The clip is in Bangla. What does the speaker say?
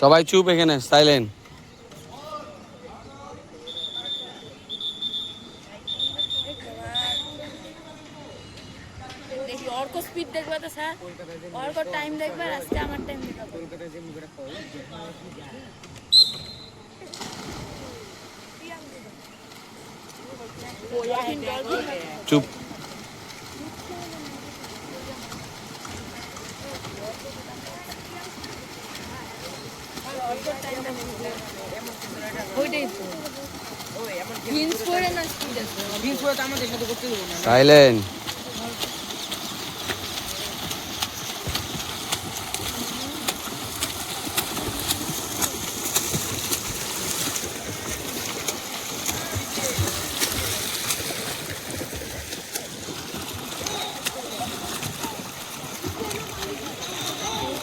সবাই চুপ এখানে সাইলেন্ট অর্ক স্পিড দেখবে তো স্যার? অর্ক টাইম দেখবে আজকে আমার টাইম দেখাবো। চুপ। সাইলেন্ট